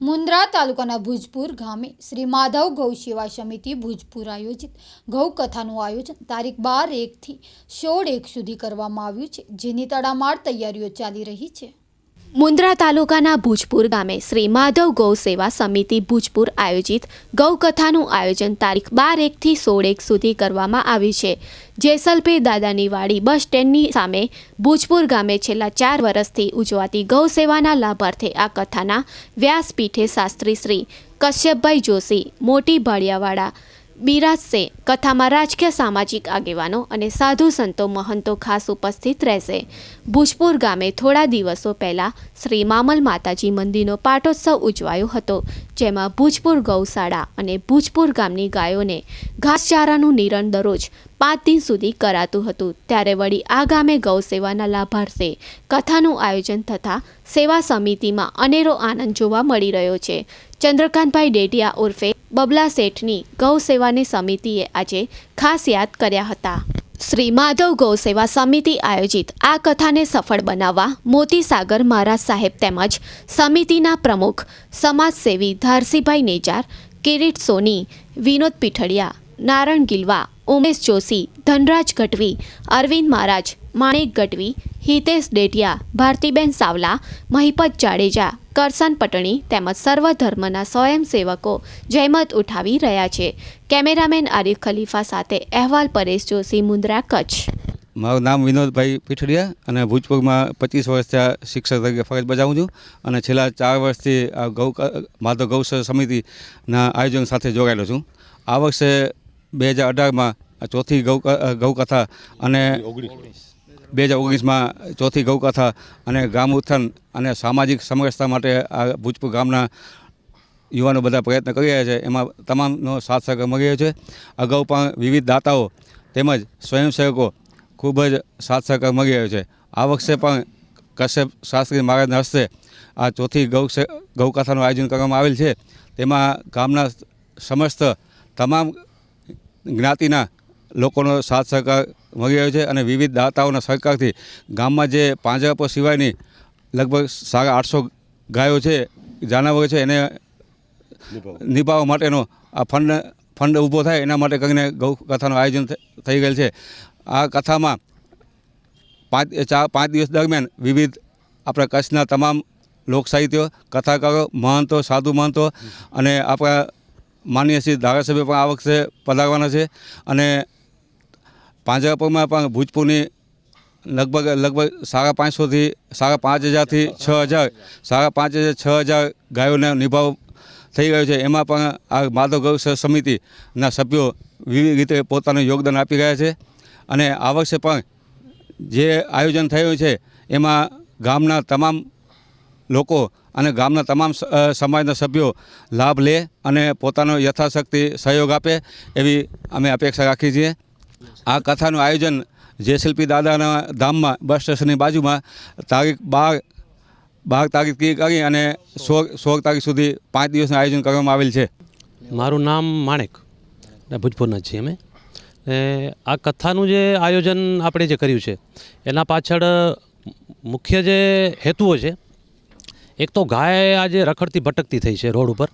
મુન્દ્રા તાલુકાના ભુજપુર ગામે શ્રી માધવ ગૌ સેવા સમિતિ ભુજપુર આયોજિત ગૌ કથાનું આયોજન તારીખ બાર એકથી સોળ એક સુધી કરવામાં આવ્યું છે, જેની તડામાર તૈયારીઓ ચાલી રહી છે. મુન્દ્રા તાલુકાના ભુજપુર ગામે શ્રી માધવ ગૌ સેવા સમિતિ ભુજપુર આયોજિત ગૌકથાનું આયોજન તારીખ બાર એકથી સોળ એક સુધી કરવામાં આવ્યું છે. જેસલપે દાદાની વાડી બસ સ્ટેન્ડની સામે ભુજપુર ગામે છેલ્લા ચાર વર્ષથી ઉજવાતી ગૌ સેવાના લાભાર્થે આ કથાના વ્યાસપીઠે શાસ્ત્રી શ્રી કશ્યપભાઈ જોશી, મોટી ભાડિયાવાડા બિરાજશે કથામાં રાજકીય સામાજિક આગેવાનો અને સાધુ સંતો મહંતો ખાસ ઉપસ્થિત રહેશે. ભુજપુર ગામે થોડા દિવસો પહેલાં શ્રી મામલ માતાજી મંદિરનો પાટોત્સવ ઉજવાયો હતો, જેમાં ભુજપુર ગૌશાળા અને ભુજપુર ગામની ગાયોને ઘાસચારાનું નિરણ દરરોજ પાંચ દિન સુધી કરાતું હતું. ત્યારે વળી આ ગામે ગૌ સેવાના લાભાર્થે કથાનું આયોજન થતાં સેવા સમિતિમાં અનેરો આનંદ જોવા મળી રહ્યો છે. ચંદ્રકાંતભાઈ ડેઢિયા ઉર્ફે બબલા શેઠની ગૌ સેવાની સમિતિએ આજે ખાસ યાદ કર્યા હતા. શ્રી માધવ ગૌ સેવા સમિતિ આયોજિત આ કથાને સફળ બનાવવા મોતી સાગર મહારાજ સાહેબ તેમજ સમિતિના પ્રમુખ સમાજસેવી ધારસીભાઈ નેજાર, કિરીટ સોની, વિનોદ પીઠડિયા નારણ ગિલવા ઉમેશ જોશી, ધનરાજ ગઢવી, અરવિંદ મહારાજ, માણેક ગઢવી, હિતેશ ડેટિયા, ભારતીબેન સાવલા, મહિપત જાડેજા કરસન પટણી તેમજ સર્વ ધર્મના સ્વયંસેવકો જહેમત ઉઠાવી રહ્યા છે. કેમેરામેન આરિફ ખલીફા સાથે અહેવાલ પરેશ જોશી, મુન્દ્રા, કચ્છ. મારું નામ વિનોદભાઈ પીઠડિયા અને ભૂજપુરમાં પચીસ વર્ષથી શિક્ષક તરીકે ફરજ બજાવું છું અને છેલ્લા ચાર વર્ષથી આ ગૌ માધવ ગૌ સમિતિના આયોજન સાથે જોડાયેલો છું. આ વર્ષે બે હજાર અઢારમાં ચોથી ગૌ ગૌકથા અને બે હજાર ઓગણીસમાં ચોથી ગૌકથા અને ગ્રામ ઉત્થાન અને સામાજિક સમરસતા માટે આ ભૂજપુર ગામના યુવાનો બધા પ્રયત્ન કરી રહ્યા છે. એમાં તમામનો સાથ સહકાર મળી રહ્યો છે. અગાઉ પણ વિવિધ દાતાઓ તેમજ સ્વયંસેવકો ખૂબ જ સાથ સહકાર મળી રહ્યો છે. આ વર્ષે પણ કશ્યપ શાસ્ત્રી મહારાજના હસ્તે આ ચોથી ગૌ ગૌકથાનું આયોજન કરવામાં આવેલ છે. તેમાં ગામના સમસ્ત તમામ જ્ઞાતિના લોકોનો સાથ સહકાર મળી રહ્યો છે અને વિવિધ દાતાઓના સહકારથી ગામમાં જે પાંજરાપો સિવાયની લગભગ સાડા આઠસો ગાયો છે, જાનવરો છે, એને નિભાવવા માટેનો આ ફંડ ફંડ ઊભો થાય એના માટે કરીને ગૌ કથાનું આયોજન થઈ ગયેલ છે. આ કથામાં પાંચ ચાર, પાંચ દિવસ દરમિયાન વિવિધ આપણા કચ્છના તમામ લોકસાહિત્યો, કથાકારો, મહંતો, સાધુ મહંતો અને આપણા માનનીય છીએ ધારાસભ્ય પણ આ વખતે પધારવાના છે અને પાંજરાપોળમાં પણ ભૂજપુરની લગભગ લગભગ સાડા પાંચસોથી, સાડા પાંચ હજારથી છ હજાર, સાડા પાંચ હજાર, છ હજાર ગાયોને નિભાવ થઈ ગયો છે. એમાં પણ આ માધવ ગૌ સમિતિના સભ્યો વિવિધ રીતે પોતાનું યોગદાન આપી રહ્યા છે અને આ વર્ષે પણ જે આયોજન થયું છે, એમાં ગામના તમામ લોકો અને ગામના તમામ સમાજના સભ્યો લાભ લે અને પોતાનો યથાશક્તિ સહયોગ આપે એવી અમે અપેક્ષા રાખીએ છીએ. આ કથાનું આયોજન જેસલપી દાદાના ધામમાં બસ સ્ટેશનની બાજુમાં તારીખ બાર બાર તારીખ કરી અને સોળ સોળ તારીખ સુધી પાંચ દિવસનું આયોજન કરવામાં આવેલ છે. મારું નામ માણેક. ભુજપુરના છીએ અમે. આ કથાનું જે આયોજન આપણે જે કર્યું છે, એના પાછળ મુખ્ય જે હેતુઓ છે એક તો ગાય આજે રખડતી ભટકતી થઈ છે રોડ ઉપર.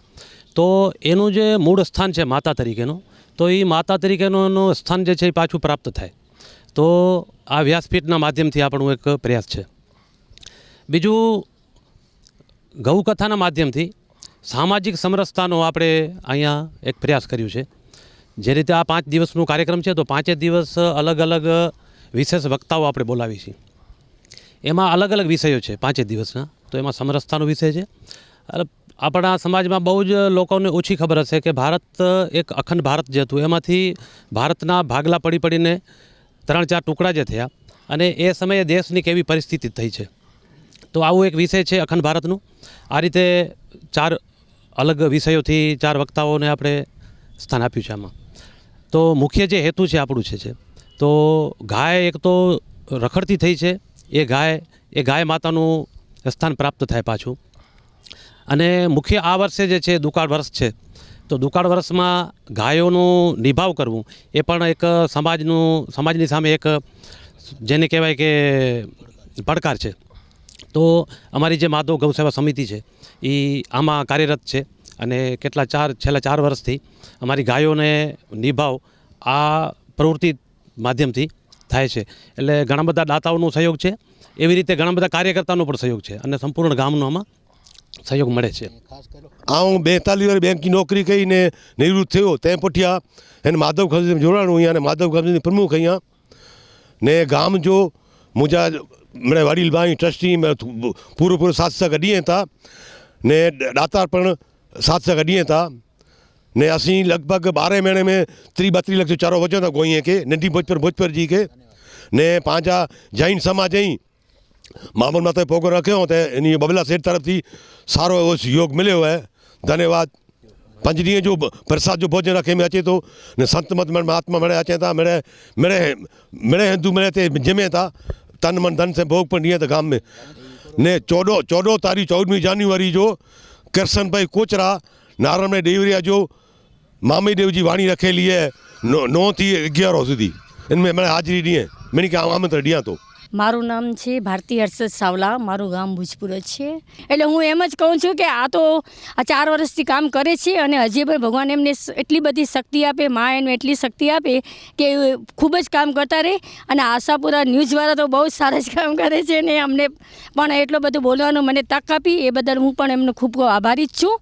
તો એનું જે મૂળ સ્થાન છે માતા તરીકેનું, તો એ માતા તરીકેનું સ્થાન જે છે એ પાછું પ્રાપ્ત થાય. તો આ વ્યાસપીઠના માધ્યમથી આપણું એક પ્રયાસ છે. બીજું, ગૌકથાના માધ્યમથી સામાજિક સમરસતાનો આપણે અહીંયા એક પ્રયાસ કર્યું છે. જે રીતે આ પાંચ દિવસનું કાર્યક્રમ છે, તો પાંચે દિવસ અલગ અલગ વિશેષ વક્તાઓ આપણે બોલાવી છીએ. એમાં અલગ અલગ વિષયો છે પાંચે દિવસના. તો એમાં સમરસતાનો વિષય છે. આપણા સમાજમાં બહુ જ લોકોને ઓછી ખબર હશે કે ભારત એક અખંડ ભારત જે હતું, એમાંથી ભારતના ભાગલા પડી પડીને ત્રણ ચાર ટુકડા જે થયા અને એ સમયે દેશની કેવી પરિસ્થિતિ થઈ છે. તો આવું એક વિષય છે અખંડ ભારતનું. આ રીતે ચાર અલગ વિષયોથી ચાર વક્તાઓને આપણે સ્થાન આપ્યું છે આમાં. તો મુખ્ય જે હેતુ છે આપણું છે છે તો ગાય એક તો રખડતી થઈ છે. એ ગાય એ ગાય માતાનું સ્થાન પ્રાપ્ત થાય પાછું. અને મુખ્ય આ વર્ષે જે છે, દુકાળ વર્ષ છે, તો દુકાળ વર્ષમાં ગાયોનું નિભાવ કરવું એ પણ એક સમાજનું, સમાજની સામે એક જેને કહેવાય કે પડકાર છે. તો અમારી જે માધવ ગૌસેવા સમિતિ છે, એ આમાં કાર્યરત છે અને કેટલા ચાર, છેલ્લા ચાર વર્ષથી અમારી ગાયોને નિભાવ આ પ્રવૃત્તિ માધ્યમથી થાય છે. એટલે ઘણા બધા દાતાઓનો સહયોગ છે. એવી રીતે ઘણા બધા કાર્યકર્તાનો પણ સહયોગ છે અને સંપૂર્ણ ગામનો આમાં સહયોગ મળે છે. આ હું બેતાલીસ વર્ષ બેંકની નોકરી કરીને નિવૃત્ત થયો, તેમ પઠિયા, એને માધવ ગાંધી જોડાણું અહીંયા, અને માધવ ગાંધીની પ્રમુખ અહીંયા. ને ગામ જો મુંજા મને વડીલ ભાઈ ટ્રસ્ટી પૂરો પૂરો સાતસા હતા ને દાતાર પણ સાતસા ગઢીએ હતા ને असीं લગભગ ॿारहें महीने में त्री ॿटीह लख जो चारो वजंदा गोईअ खे नंढी भोजपुर भोजपुर जी खे ने पंहिंजा जैन समाज ई મામલનાથે પોગો રાખ્યો તે એની બબલા શેઠ તરફથી સારો એવો સહયોગ મળ્યો હે ધન્યવાદ पंज ॾींहं जो प्रसाद जो भोजन रखे में अचे थो ने संत मत महात्मा मिड़े अचनि था मिड़े मिड़े मिड़े हिंदू मिड़े ते जिमे था तन मन धन से भोग पण ॾींहं त गाम में ने चोॾहों चोॾहों तारीख़ चोॾहवीं जान्युआरी जो कृष्ण भाई कोचरा नारायण डेवरिया जो मामी देव जी वाणी रखेली आहे नो नो थी अगियारो સુધી इनमें मिड़े हाज़िरी ॾींहं मिनी खे आमंत्रण ॾियां थो મારું નામ છે ભારતી હર્ષદ સાવલા, મારું ગામ ભુજપુર છે. એટલે હું એમ જ કહું છું કે આ તો આ ચાર વર્ષથી કામ કરે છે અને હજી પણ ભગવાન એમને એટલી બધી શક્તિ આપે, મા એમને એટલી શક્તિ આપે કે ખૂબ જ કામ કરતા રહે. અને આશાપુરા ન્યૂઝવાળા તો બહુ સારા જ કામ કરે છે ને અમને પણ એટલો બધું બોલવાનું મને તક આપી. એ બદલ હું પણ એમનો ખૂબ આભારી જ છું.